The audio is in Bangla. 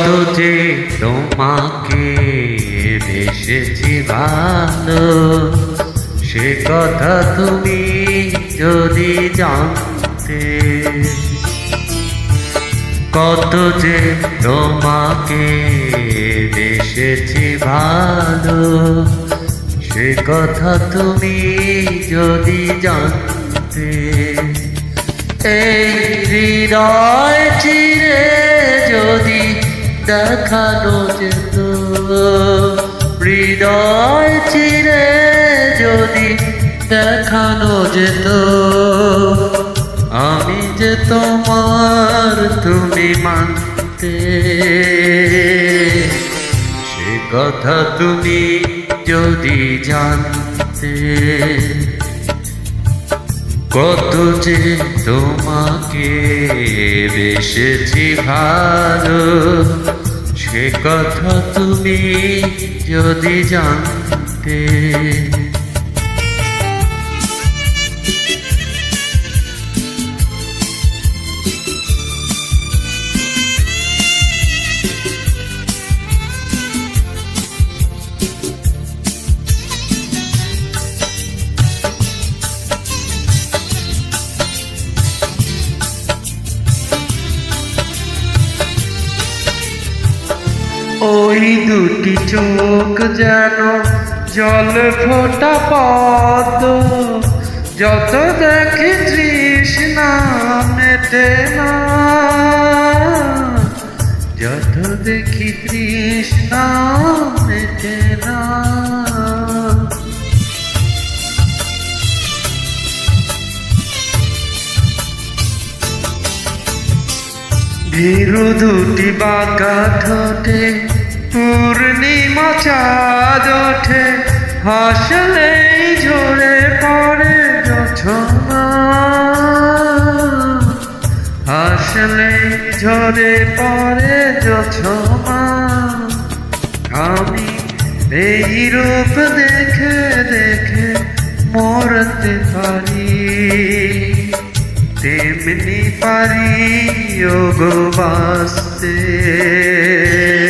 কত যে তোমাকে বেসেছি ভালো। সে কথা তুমি যদি জানতে, কত যে তোমাকে বেসেছি ভালো। সে কথা তুমি যদি জানতে, এই হৃদয় চিরে যদি দেখানো যেত। হৃদয় চিরে যদি দেখানো যেত, আমি যে তোমার তুমি মানতে। সে কথা তুমি যদি জানতে, কত যে তোমাকে বেসেছি ভালো। সে কথা তুমি যদি জানতে ওই দুটি চোখ যেন জল ফোটা পদ যত দেখি তৃষ্ণা মেটে না যত দেখি তৃষ্ণা মেটে না। ভীরু দুটি বাঁকা ঠোঁটে পূর্ণিমা চাঁদ ওঠে হাসলেই ঝরে পড়ে জোছনা। হাসলেই ঝরে পড়ে জোছনা। আমি এই রূপ দেখে দেখে মরতে পারি। তেমনি পারি গো বাসতে সে